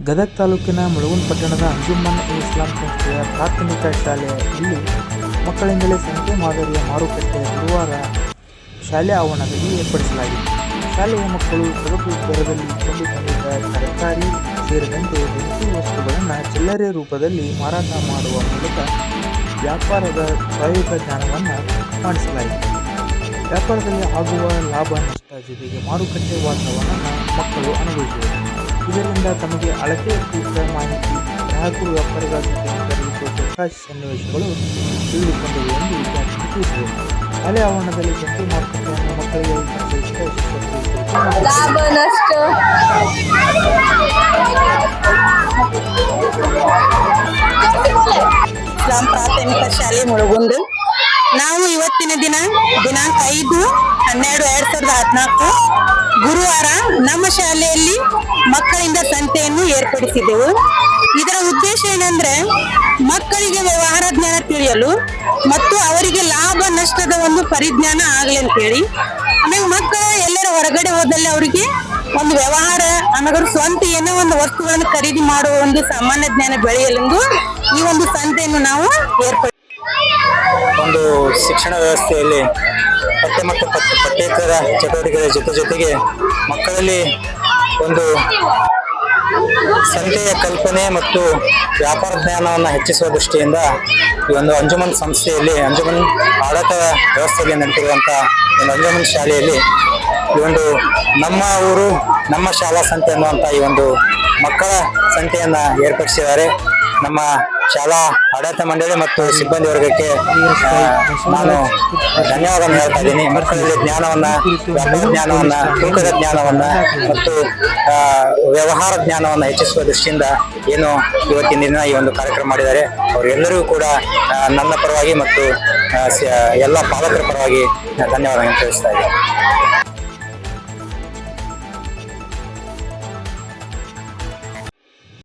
ಗದಗ ತಾಲೂಕಿನ ಮುಳುಗುನ್ ಪಟ್ಟಣದ ಅಂಜುಮನ್ ಇಸ್ಲಾಂ ಸಂಸ್ಥೆಯ ಪ್ರಾಥಮಿಕ ಶಾಲೆಯಲ್ಲಿ ಮಕ್ಕಳಿಂದಲೇ ಸಂಖ್ಯೆ ಮಾದರಿಯ ಮಾರುಕಟ್ಟೆ ಗುರುವಾರ ಶಾಲೆ ಆವರಣದಲ್ಲಿ ಏರ್ಪಡಿಸಲಾಗಿದೆ ಶಾಲೆಯ ಮಕ್ಕಳು ಸಗಟು ದರದಲ್ಲಿ ಕೊಂಡುಕೊಂಡಿದ್ದ ತರಕಾರಿ ಸೇರಿದಂತೆ ದಿನಸಿ ವಸ್ತುಗಳನ್ನು ಚಿಲ್ಲರೆ ರೂಪದಲ್ಲಿ ಮಾರಾಟ ಮಾಡುವ ಮೂಲಕ ವ್ಯಾಪಾರದ ಪ್ರಾಯೋಗಿಕ ಜ್ಞಾನವನ್ನು ಮಾಡಿಸಲಾಗಿದೆ ವ್ಯಾಪಾರದಲ್ಲಿ ಆಗುವ ಲಾಭ, ನಷ್ಟ ಜೊತೆಗೆ ಮಾರುಕಟ್ಟೆ ವಾತಾವರಣವನ್ನು ಮಕ್ಕಳು ಅನುಭವಿಸಿದರು. ಇದರಿಂದ ತಮಗೆ ಅಳತೆ ತೂಕ ಮಾಹಿತಿ ಗ್ರಾಹಕರು ವ್ಯಾಪಾರಿಗಳ ಜೊತೆ ಪ್ರಕಾಶ ಸನ್ನಿವೇಶಗಳು ತಿಳಿದುಕೊಂಡಿವೆ ಎಂದು ವಿದ್ಯಾರ್ಥಿಗಳು ತಿಳಿಸಿದರು. ಕಲೆ ಆವರಣದಲ್ಲಿ ಜಂಟಿ ಮಾರುಕಟ್ಟೆಯನ್ನು ಮಕ್ಕಳಿಗೆ ಲಾಭ ನಷ್ಟ ಇಸ್ಲಾಂ ಪ್ರಾಥಮಿಕ ಶಾಲೆ ಮುಳುಗುಂದು ನಾವು ಇವತ್ತಿನ ದಿನ ದಿನಾಂಕ ಐದು ಹನ್ನೆರಡು ಎರಡ್ ಸಾವಿರದ ಹದಿನಾಲ್ಕು ಗುರುವಾರ ನಮ್ಮ ಶಾಲೆಯಲ್ಲಿ ಮಕ್ಕಳಿಂದ ಸಂತೆಯನ್ನು ಏರ್ಪಡಿಸಿದ್ದೆವು ಇದರ ಉದ್ದೇಶ ಏನಂದ್ರೆ, ಮಕ್ಕಳಿಗೆ ವ್ಯವಹಾರ ಜ್ಞಾನ ತಿಳಿಯಲು ಮತ್ತು ಅವರಿಗೆ ಲಾಭ ನಷ್ಟದ ಒಂದು ಪರಿಜ್ಞಾನ ಆಗಲಿ ಅಂತೇಳಿ ಆಮೇಲೆ ಮಕ್ಕಳು ಎಲ್ಲರ ಹೊರಗಡೆ ಹೋದಲ್ಲಿ ಅವರಿಗೆ ಒಂದು ವ್ಯವಹಾರ, ಆಮೇಲೆ ಸ್ವಂತ ಏನೋ ಒಂದು ವಸ್ತುಗಳನ್ನು ಖರೀದಿ ಮಾಡುವ ಒಂದು ಸಾಮಾನ್ಯ ಜ್ಞಾನ ಬೆಳೆಯಲೆಂದು ಈ ಒಂದು ಸಂತೆಯನ್ನು ನಾವು ಏರ್ಪಡಿಸಿದ್ದೇವೆ ಒಂದು ಶಿಕ್ಷಣ ವ್ಯವಸ್ಥೆಯಲ್ಲಿ ಪಠ್ಯ ಮತ್ತು ಪಠ್ಯ ಪಠ್ಯೇತರ ಚಟುವಟಿಕೆಗಳ ಜೊತೆ ಜೊತೆಗೆ ಮಕ್ಕಳಲ್ಲಿ ಒಂದು ಸಂತೆಯ ಕಲ್ಪನೆ ಮತ್ತು ವ್ಯಾಪಾರ ಜ್ಞಾನವನ್ನು ಹೆಚ್ಚಿಸುವ ದೃಷ್ಟಿಯಿಂದ ಈ ಒಂದು ಅಂಜುಮನ್ ಸಂಸ್ಥೆಯಲ್ಲಿ, ಅಂಜುಮನ್ ಆಡಳಿತ ವ್ಯವಸ್ಥೆಯಲ್ಲಿ ನಡೆದಿರುವಂಥ ಒಂದು ಅಂಜುಮನ್ ಶಾಲೆಯಲ್ಲಿ ಈ ಒಂದು ನಮ್ಮ ಊರು, ನಮ್ಮ ಶಾಲಾ ಸಂತೆ ಅನ್ನುವಂಥ ಈ ಒಂದು ಮಕ್ಕಳ ಸಂತೆಯನ್ನು ಏರ್ಪಡಿಸಿದ್ದಾರೆ. ನಮ್ಮ ಶಾಲಾ ಆಡಳಿತ ಮಂಡಳಿ ಮತ್ತು ಸಿಬ್ಬಂದಿ ವರ್ಗಕ್ಕೆ ನಾನು ಧನ್ಯವಾದವನ್ನು ಹೇಳ್ತಾ ಇದ್ದೀನಿ. ಮಕ್ಕಳಲ್ಲಿ ಜ್ಞಾನವನ್ನ ಜ್ಞಾನವನ್ನ ತೂಕದ ಜ್ಞಾನವನ್ನ ಮತ್ತು ವ್ಯವಹಾರ ಜ್ಞಾನವನ್ನ ಹೆಚ್ಚಿಸುವ ದೃಷ್ಟಿಯಿಂದ ಏನು ಇವತ್ತಿನ ದಿನ ಈ ಒಂದು ಕಾರ್ಯಕ್ರಮ ಮಾಡಿದ್ದಾರೆ. ಅವರೆಲ್ಲರಿಗೂ ಕೂಡ ನನ್ನ ಪರವಾಗಿ ಮತ್ತು ಎಲ್ಲ ಪಾಲಕರ ಪರವಾಗಿ ಧನ್ಯವಾದಗಳನ್ನು ತಿಳಿಸ್ತಾ ಇದ್ದೀನಿ.